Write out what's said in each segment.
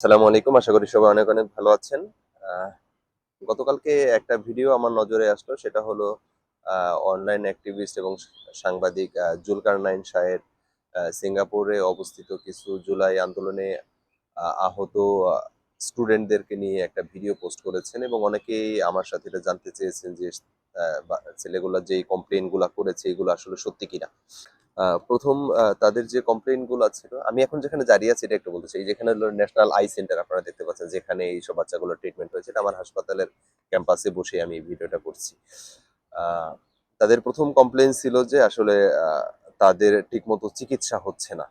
আসসালামু আলাইকুম। আশা করি সবাই অনেক অনেক ভালো আছেন। গতকালকে একটা ভিডিও আমার নজরে আসলো সেটা হলো অনলাইন অ্যাক্টিভিস্ট এবং সাংবাদিক জুলকার নাইন শাহের সিঙ্গাপুরে অবস্থিত কিছু জুলাই আন্দোলনে আহ, আহত স্টুডেন্টদেরকে নিয়ে একটা ভিডিও পোস্ট করেছেন এবং অনেকেই আমার সাথে এটা জানতে চেয়েছেন যে ছেলেগুলা যে কমপ্লেনগুলা করেছে এগুলো আসলে সত্যি কিনা। প্রথম তাদের যে কমপ্লেনগুলো ছিল, আমি এখন যেখানে দাঁড়িয়ে আছি এটা একটু বলতে চাই যেখানে ন্যাশনাল আই সেন্টার আপনারা দেখতে পাচ্ছেন, যেখানে এইসব বাচ্চাগুলো ট্রিটমেন্ট হয়েছে, এটা আমার হাসপাতালের ক্যাম্পাসে বসে আমি ভিডিওটা করছি। তাদের প্রথম কমপ্লেন ছিল যে আসলে তাদের ঠিকমতো চিকিৎসা হচ্ছে না।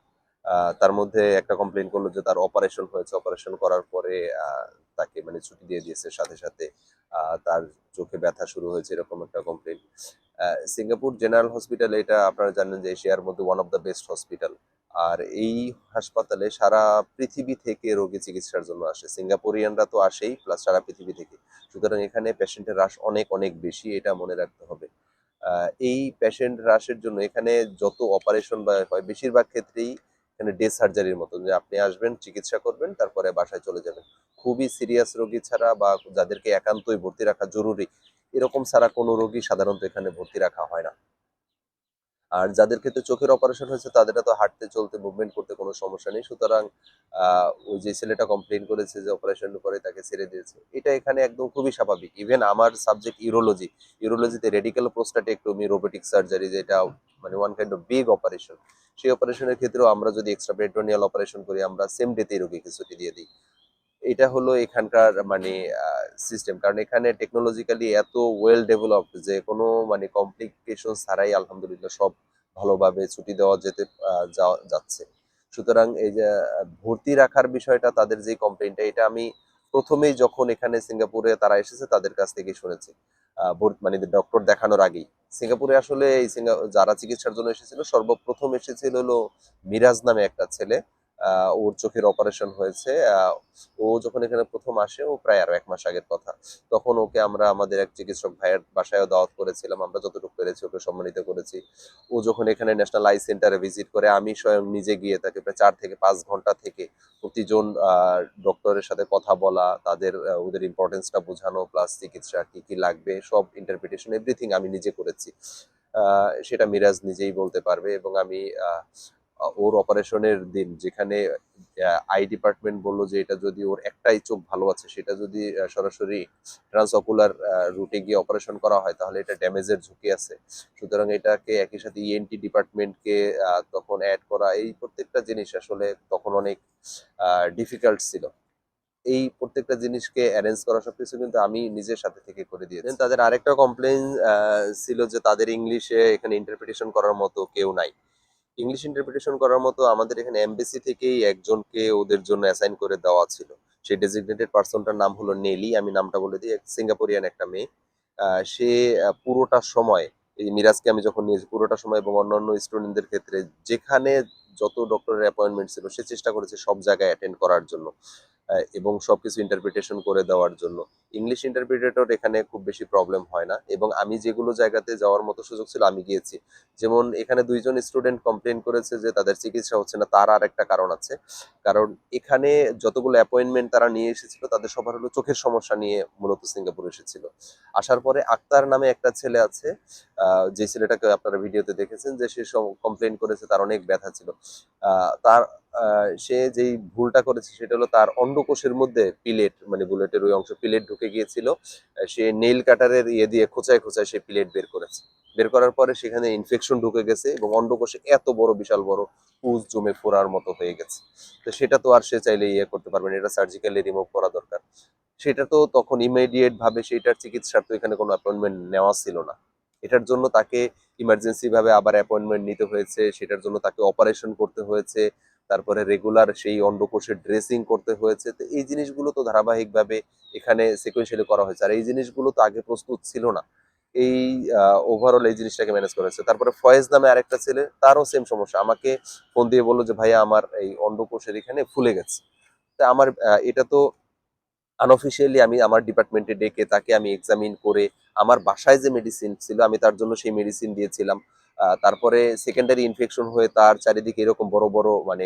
তার মধ্যে একটা কমপ্লেন করল যে তার অপারেশন হয়েছে। অপারেশন করার পরে তাকে মানে ছুটি দিয়ে দিয়েছে। সাথে সাথে তার চোখে ব্যথা শুরু হয়েছে এরকম একটা কমপ্লেন সিঙ্গাপুর জেনারেল হসপিটাল এটা আপনারা জানেন যে এশিয়ার মধ্যে one of the best hospital আর এই হাসপাতালে সারা পৃথিবী থেকে রোগী চিকিৎসার জন্য আসে। সিঙ্গাপুরিয়ানরা তো আসেই প্লাস সারা পৃথিবী থেকে। সুতরাং এখানে পেশেন্টের হ্রাস অনেক অনেক বেশি, এটা মনে রাখতে হবে। এই পেশেন্ট হ্রাসের জন্য এখানে যত অপারেশন বা হয়, বেশিরভাগ ক্ষেত্রেই এখানে ডে সার্জারির মতন যে আপনি আসবেন, চিকিৎসা করবেন, তারপরে বাসায় চলে যাবেন। খুবই সিরিয়াস রোগী ছাড়া বা যাদেরকে একান্তই ভর্তি রাখা জরুরি, এরকম ছাড়া কোনো রোগী সাধারণত এখানে ভর্তি রাখা হয় না। আর যাদের ক্ষেত্রে চোখের অপারেশন হয়েছে তাদের তো হাঁটতে, চলতে মুভমেন্ট করতে কোনো সমস্যা নেই। সুতরাং ওই যে ছেলেটা কমপ্লেন করেছে যে অপারেশন করে তাকে ছেড়ে দিয়েছে, এটা এখানে একদম খুবই স্বাভাবিক। ইভেন আমার সাবজেক্ট ইউরোলজি ইউরোলজিতে রেডিক্যাল প্রোস্টাটেক্টমি রোবোটিক সার্জারি যেটা মানে one kind of big operation সেই অপারেশনের ক্ষেত্রেও আমরা যদি এক্সট্রা পেট্রোনিয়াল অপারেশন করি, আমরা সেম ডেতেই রোগীকে ছুটি দিয়ে দিই। এটা হলো এখানকার মানে সিস্টেম কারণ এখানে টেকনোলজিক্যালি এত ওয়েল ডেভেলপড যে কোনো মানে কমপ্লিকেশন ছাড়াই আলহামদুলিল্লাহ সব ভালোভাবে ছুটি দেওয়া যেতে যাচ্ছে। সুতরাং এই যে ভর্তি রাখার বিষয়টা, তাদের যে কমপ্লেনটা এটা আমি প্রথমেই যখন এখানে সিঙ্গাপুরে তারা এসেছে, তাদের কাছ থেকে শুনেছি। মানে ডক্টর দেখানোর আগেই। সিঙ্গাপুরে আসলে এই যারা চিকিৎসার জন্য এসেছিল, সর্বপ্রথম এসেছিল হলো মিরাজ নামে একটা ছেলে। ওর চোখের অপারেশন হয়েছে। ও যখন এখানে প্রথম আসে, ও প্রায় আরও এক মাস আগের কথা। তখন ওকে আমরা, আমাদের এক চিকিৎসক ভাইয়ের বাসায় দাওয়াত করেছিলাম। আমরা যতটুকু পেরেছি, ওকে সম্মানিত করেছি। ও যখন এখানে ন্যাশনাল আই সেন্টারে ভিজিট করে, আমি স্বয়ং নিজে গিয়ে তাকে প্রায় চার থেকে পাঁচ ঘণ্টা থেকে প্রতিজন ডক্টরের সাথে কথা বলা, তাদের ওদের ইম্পর্টেন্সটা বোঝানো প্লাস চিকিৎসা কি কি লাগবে, সব ইন্টারপ্রিটেশন এভরিথিং আমি নিজে করেছি। সেটা মিরাজ নিজেই বলতে পারবে এবং আমি ওর অপারেশনের দিন, যেখানে আই ডিপার্টমেন্ট বলল যে এটা যদি ওর একটাই চোখ ভালো আছে, সেটা যদি সরাসরি ট্রান্সঅকুলার রুটে গিয়ে অপারেশন করা হয়, তাহলে এটা ড্যামেজের ঝুঁকি আছে। সুতরাং এটাকে একই সাথে E ইএনটি ডিপার্টমেন্টকে তখন অ্যাড করা, এই প্রত্যেকটা জিনিস আসলে তখন অনেক ডিফিকাল্ট ছিল। এই প্রত্যেকটা জিনিসকে অ্যারেঞ্জ করা সবকিছু কিন্তু আমি নিজের সাথে থেকে করে দিয়েছি। তাদের আরেকটা কমপ্লেন ছিল যে তাদের ইংলিশে এখানে ইন্টারপ্রিটেশন করার মতো কেউ নাই। ইংলিশ ইন্টারপ্রিটেশন করার মতো আমাদের এখানে এমবিসি থেকেই একজনকে ওদের জন্য অ্যাসাইন করে দেওয়া ছিল। সেই ডেজিগনেটেড পার্সনটার নাম হলো নেলি, আমি নামটা বলে দিই সিঙ্গাপুরিয়ান একটা মেয়ে। সে পুরোটা সময়, এই মিরাজকে আমি যখন নিয়েছি, পুরোটা সময় এবং অন্যান্য স্টুডেন্টদের ক্ষেত্রে যেখানে যত ডক্টরের অ্যাপয়েন্টমেন্ট ছিল, সে চেষ্টা করেছে সব জায়গায় অ্যাটেন্ড করার জন্য এবং সবকিছু ইন্টারপ্রিটেশন করে দেওয়ার জন্য। ইংলিশ ইন্টারপ্রিটেটর এখানে খুব বেশি প্রবলেম হয় না। এবং আমি যেগুলো জায়গাতে যাওয়ার মতো সুযোগ ছিল, আমি গিয়েছি। যেমন এখানে দুইজন স্টুডেন্ট কমপ্লেন করেছে যে, তাদের চিকিৎসা হচ্ছে না। তার আর একটা কারণ আছে। কারণ এখানে যতগুলো অ্যাপয়েন্টমেন্ট তারা নিয়ে এসেছিল, তাদের সবার হলো চোখের সমস্যা নিয়ে মূলত সিঙ্গাপুর এসেছিল। আসার পরে আক্তার নামে একটা ছেলে আছে যে ছেলেটাকে আপনারা ভিডিওতে দেখেছেন যে, সে কমপ্লেন করেছে, তার অনেক ব্যথা ছিল। তার সে যেই ভুলটা করেছে, সেটা হলো তার অন্ডকোষের মধ্যে পিলেট মানে বুলেটের ওই অংশ পিলেট ঢুকে গিয়েছিল, সে নেইল কাটারের ইয়ে দিয়ে খোঁচায় খোঁচায় সে পিলেট বের করেছে। বের করার পরে সেখানে ইনফেকশন ঢুকে গেছে এবং অন্ডকোষে এত বড়, বিশাল বড় পুজ জমে ফোড়ার মতো হয়ে গেছে। তো সেটা তো আর সে চাইলে ইয়ে করতে পারবে না, এটা সার্জিক্যালি রিমুভ করা দরকার। সেটা তো তখন ইমিডিয়েট ভাবে সেটার চিকিৎসার তো এখানে কোনো অ্যাপয়েন্টমেন্ট নেওয়া ছিল না। এটার জন্য তাকে ইমার্জেন্সি ভাবে আবার অ্যাপয়েন্টমেন্ট নিতে হয়েছে, সেটার জন্য তাকে অপারেশন করতে হয়েছে। তারপরে রেগুলার সেই অন্ডকোষের ড্রেসিং করতে হয়েছে। তো এই জিনিসগুলো তো ধারাবাহিকভাবে এখানে সিকুয়েন্সিয়ালি করা হয়েছে। আর এই জিনিসগুলো তো আগে প্রস্তুত ছিল না। এই ওভারঅল এই জিনিসটাকে ম্যানেজ করেছে তারপরে ফয়েজ নামে আরেকটা ছেলে, তারও সেম সমস্যা। আমাকে ফোন দিয়ে বলল যে, ভাইয়া, আমার এই অন্ডকোষের এখানে ফুলে গেছে। তা আমার এটা তো আনঅফিসিয়ালি আমি আমার ডিপার্টমেন্টে ডেকে তাকে আমি এক্সামিন করে, আমার বাসায় যে মেডিসিন ছিল, আমি তার জন্য সেই মেডিসিন দিয়েছিলাম। তারপরে সেকেন্ডারি ইনফেকশন হয়ে তার চারিদিকে এরকম বড় বড় মানে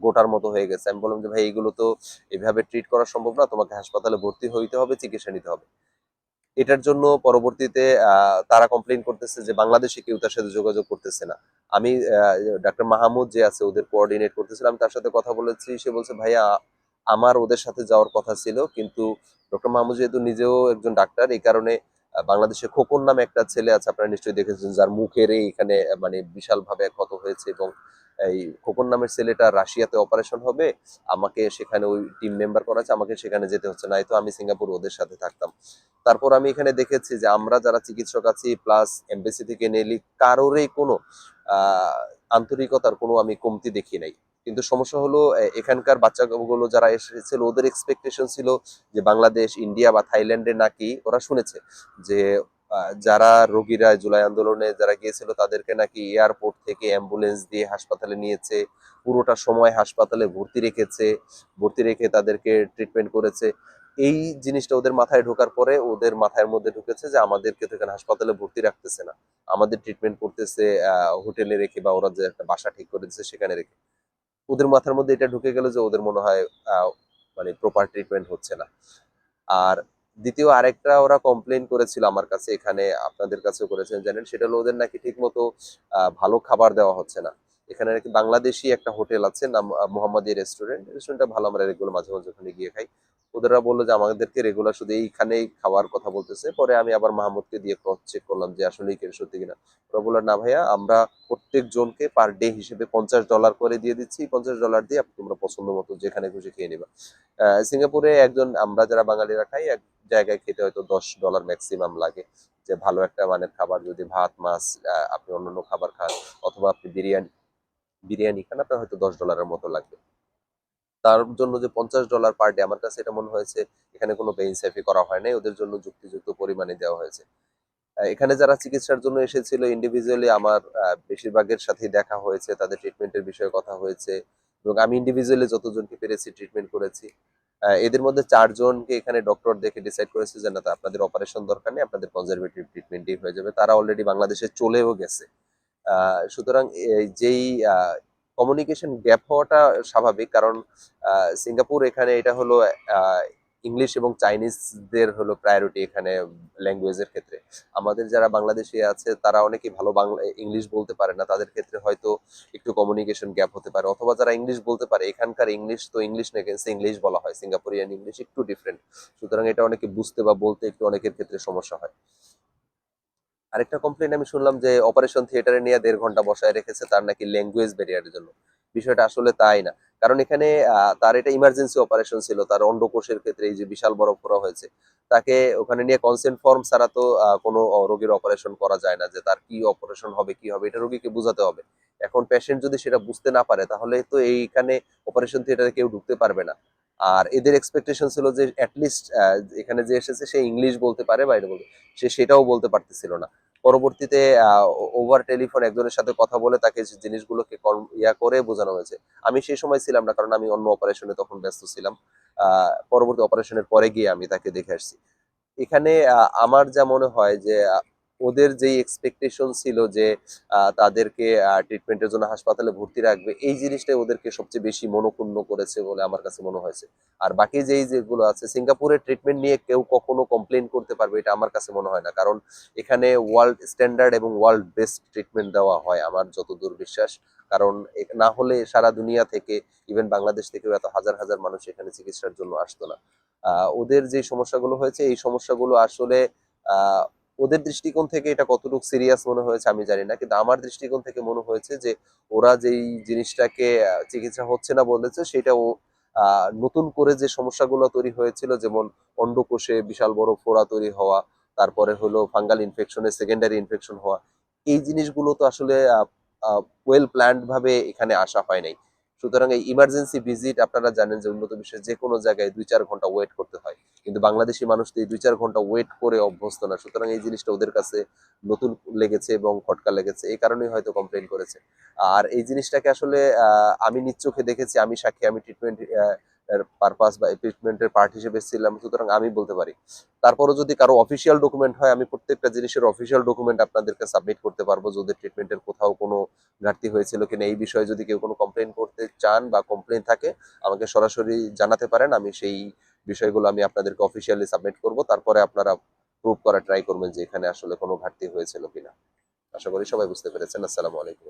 গোটার মতো হয়ে গেছে। আমি বললাম যে, ভাই, এগুলো তো এভাবে ট্রিট করা সম্ভব না। তোমাকে হাসপাতালে ভর্তি হইতে হবে, চিকিৎসা নিতে হবে। এটার জন্য পরবর্তীতে তারা কমপ্লেন করতেছে যে, বাংলাদেশে কেউ তার সাথে যোগাযোগ করতেছে না। আমি ডাক্তার মাহমুদ যে আছে, ওদের কোঅর্ডিনেট করতেছিলাম, তার সাথে কথা বলেছি। সে বলছে ভাইয়া আমার ওদের সাথে যাওয়ার কথা ছিল, কিন্তু ডক্টর মাহমুদ যেহেতু নিজেও একজন ডাক্তার, এই কারণে বাংলাদেশে খোকন নামে একটা ছেলে আছে, আপনারা নিশ্চয়ই দেখেছেন, যার মুখের এখানে মানে বিশাল ভাবে ক্ষত হয়েছে এবং এই খোকন নামের ছেলেটা রাশিয়াতে অপারেশন হবে, আমাকে সেখানে ওই টিম মেম্বার করা আছে আমাকে সেখানে যেতে হচ্ছে না তো আমি সিঙ্গাপুর ওদের সাথে থাকতাম। তারপর আমি এখানে দেখেছি যে আমরা যারা চিকিৎসক আছি প্লাস এমবিসি থেকে নেলি, কারোরই কোনো আন্তরিকতার কোনো আমি কমতি দেখি নাই। কিন্তু সমস্যা হলো এখানকার বাচ্চাগুলো যারা এসেছিল, ওদের এক্সপেকটেশন ছিল যে বাংলাদেশ, ইন্ডিয়া বা থাইল্যান্ডে নাকি ওরা শুনেছে যে যারা রোগীরা জুলাই আন্দোলনে যারা গিয়েছিল, তাদেরকে নাকি এয়ারপোর্ট থেকে অ্যাম্বুলেন্স দিয়ে হাসপাতালে নিয়েছে। পুরোটা সময় হাসপাতালে ভর্তি রেখেছে, ভর্তি রেখে তাদেরকে ট্রিটমেন্ট করেছে। এই জিনিসটা ওদের মাথায় ঢোকার পরে ওদের মাথায় মধ্যে ঢুকেছে যে, আমাদেরকে তো এখানে হাসপাতালে ভর্তি রাখতেছে না। আমাদের ট্রিটমেন্ট করতেছে হোটেলে রেখে বা ওরা যে একটা বাসা ঠিক করে দিচ্ছে সেখানে রেখে। ওদের মাথার মধ্যে এটা ঢুকে গেল যে ওদের মনে হয় মানে প্রপার ট্রিটমেন্ট হচ্ছে না। আর দ্বিতীয় আরেকটা ওরা কমপ্লেন করেছিল আমার কাছে এখানে, আপনাদের কাছেও করেছেন জানেন, সেটা হলো ওদের নাকি ঠিক মতো ভালো খাবার দেওয়া হচ্ছে না। এখানে নাকি বাংলাদেশি একটা হোটেল আছে, নাম মোহাম্মদী রেস্টুরেন্ট। রেস্টুরেন্টটা ভালো, আমরা রেগুলার মাঝে মাঝে ওখানে গিয়ে খাই। ওদেরা বলল যে, আমাদেরকে রেগুলার শুধু এইখানেই খাওয়ার কথা বলতেছে। পরে আমি আবার মাহমুদকে দিয়ে ক্রস চেক করলাম যে আসলে কেন সত্যি কিনা? ওরা বলল, না ভাইয়া, আমরা প্রত্যেক জনকে পার ডে হিসেবে পঞ্চাশ ডলার করে দিয়ে দিচ্ছি। পঞ্চাশ ডলার দিয়ে তোমরা পছন্দ মতো যেখানে খুশি খেয়ে নিবা। সিঙ্গাপুরে একজন, আমরা যারা বাঙালিরা খাই, এক জায়গায় খেতে হয়তো দশ ডলার ম্যাক্সিমাম লাগে। যে ভালো একটা মানের খাবার, যদি ভাত, মাছ আপনি অন্যান্য খাবার খান, অথবা আপনি বিরিয়ানি বিরিয়ানি খান, আপনার হয়তো দশ ডলারের মতো লাগবে। তার জন্য যে পঞ্চাশ ডলার পার ডে আমার কাছে এটা মনে হয়েছে, এখানে কোনো বেইনসাফি করা হয় নাই, ওদের জন্য যুক্তিযুক্ত পরিমাণে দেওয়া হয়েছে। এখানে যারা চিকিৎসার জন্য এসেছিল ইন্ডিভিজুয়ালি আমার বেশিরভাগের সাথেই দেখা হয়েছে, তাদের ট্রিটমেন্টের বিষয়ে কথা হয়েছে, এবং আমি ইন্ডিভিজুয়ালি যতজনকে পেরেছি ট্রিটমেন্ট করেছি। এদের মধ্যে চারজনকে এখানে ডক্টর দেখে ডিসাইড করেছে যে, না আপনাদের অপারেশন দরকার নেই, আপনাদের কনজারভেটিভ ট্রিটমেন্টই হয়ে যাবে। তারা অলরেডি বাংলাদেশে চলেও গেছে। সুতরাং যেই কমিউনিকেশন গ্যাপ হওয়াটা স্বাভাবিক, কারণ সিঙ্গাপুর এখানে এটা হলো ইংলিশ এবং চাইনিজদের হলো প্রায়োরিটি এখানে ল্যাঙ্গুয়েজের ক্ষেত্রে। আমাদের যারা বাংলাদেশি আছে, তারা অনেকেই ভালো বাংলা, ইংলিশ বলতে পারে না, তাদের ক্ষেত্রে হয়তো একটু কমিউনিকেশন গ্যাপ হতে পারে, অথবা যারা ইংলিশ বলতে পারে, এখানকার ইংলিশ তো ইংলিশ না, কিন্তু ইংলিশ বলা হয়, সিঙ্গাপুরিয়ান ইংলিশ একটু ডিফারেন্ট সুতরাং এটা অনেকে বুঝতে বা বলতে একটু অনেকের ক্ষেত্রে সমস্যা হয়। আরেকটা কমপ্লেন আমি শুনলাম যে অপারেশন থিয়েটারে নিয়ে দেড় ঘণ্টা বসায় রেখেছে তার নাকি ল্যাঙ্গুয়েজ ব্যারিয়ারের জন্য। বিষয়টা আসলে তাই না। কারণ এখানে তার এটা ইমার্জেন্সি অপারেশন ছিল, তার অন্ডকোষের ক্ষেত্রে এই যে বিশাল বড় ফোড়া হয়েছে, তাকে ওখানে নিয়ে কনসেন্ট ফর্ম ছাড়া তো কোনো রোগীর অপারেশন করা যায় না যে তার কি অপারেশন হবে, কি হবে, এটা রোগীকে বোঝাতে হবে। এখন পেশেন্ট যদি সেটা বুঝতে না পারে, তাহলে তো এইখানে অপারেশন থিয়েটারে কেউ ঢুকতে পারবে না। আর এদের এক্সপেকটেশন ছিল যে অ্যাটলিস্ট এখানে যে এসেছে সে ইংলিশ বলতে পারে বাইরে বলতে, সে সেটাও বলতে পারতেছিল না। পরবর্তীতে ওভার টেলিফোন একজনের সাথে কথা বলে তাকে জিনিসগুলোকে ইয়া করে বোঝানো হয়েছে। আমি সেই সময় ছিলাম না, কারণ আমি অন্য অপারেশনে তখন ব্যস্ত ছিলাম। পরবর্তী অপারেশনের পরে গিয়ে আমি তাকে দেখে আসছি। এখানে আমার যা মনে হয় যে ওদের যেই এক্সপেকটেশন ছিল যে তাদেরকে ট্রিটমেন্টের জন্য হাসপাতালে ভর্তি রাখবে, এই জিনিসটাই ওদেরকে সবচেয়ে বেশি মনোক্ষুণ্ণ করেছে বলে আমার কাছে মনে হয়েছে। আর বাকি যেই যেগুলো আছে, সিঙ্গাপুরের ট্রিটমেন্ট নিয়ে কেউ কখনো কমপ্লেন করতে পারবে এটা আমার কাছে মনে হয় না। কারণ এখানে ওয়ার্ল্ড স্ট্যান্ডার্ড এবং ওয়ার্ল্ড বেস্ট ট্রিটমেন্ট দেওয়া হয় আমার যতদূর বিশ্বাস কারণ না হলে সারা দুনিয়া থেকে ইভেন বাংলাদেশ থেকেও এত হাজার হাজার মানুষ এখানে চিকিৎসার জন্য আসতো না। ওদের যে সমস্যাগুলো হয়েছে, এই সমস্যাগুলো আসলে ওদের দৃষ্টিকোণ থেকে এটা কতটুকু সিরিয়াস মনে হয়েছে আমি জানি না, কিন্তু আমার দৃষ্টিকোণ থেকে মনে হয়েছে যে ওরা যেই জিনিসটাকে চিকিৎসা হচ্ছে না বলেছে, সেটা ও নতুন করে যে সমস্যাগুলো তৈরি হয়েছিল, যেমন অন্ডকোষে বিশাল বড় ফোড়া তৈরি হওয়া, তারপরে হলো ফাঙ্গাল ইনফেকশনের সেকেন্ডারি ইনফেকশন হওয়া, এই জিনিসগুলো তো আসলে ওয়েল প্ল্যান্ড ভাবে এখানে আসা হয় নাই। সুতরাং এই ইমার্জেন্সি ভিজিট আপনারা জানেন যে উন্নত বিশ্বের যে কোনো জায়গায় দুই চার ঘণ্টা ওয়েট করতে হয়। কিন্তু বাংলাদেশি মানুষ তো এই দুই চার ঘণ্টা ওয়েট করে অভ্যস্ত না। সুতরাং এই জিনিসটা ওদের কাছে নতুন লেগেছে এবং খটকা লেগেছে। এই কারণেই হয়তো কমপ্লেন করেছে। আর এই জিনিসটাকে আসলে আমি নিজ চোখে দেখেছি, আমি সাক্ষী, আমি ট্রিটমেন্ট পারপাস বা ট্রিটমেন্টের পার্ট হিসেবে ছিলাম সুতরাং আমি বলতে পারি। তারপরও যদি কারও অফিসিয়াল ডকুমেন্ট হয়, আমি প্রত্যেকটা জিনিসের অফিসিয়াল ডকুমেন্ট আপনাদেরকে সাবমিট করতে পারব। যদি ট্রিটমেন্টের কোথাও কোনো ঘাটতি হয়েছিল কিনা, এই বিষয়ে যদি কেউ কোনো কমপ্লেন করতে চান বা কমপ্লেন থাকে, আমাকে সরাসরি জানাতে পারেন। আমি সেই বিষয়গুলো আমি আপনাদেরকে অফিসিয়ালি সাবমিট করব। তারপরে আপনারা প্রুভ করা ট্রাই করবেন যে এখানে আসলে কোনো ঘাটতি হয়েছিল কিনা। আশা করি সবাই বুঝতে পেরেছেন। আসসালামু আলাইকুম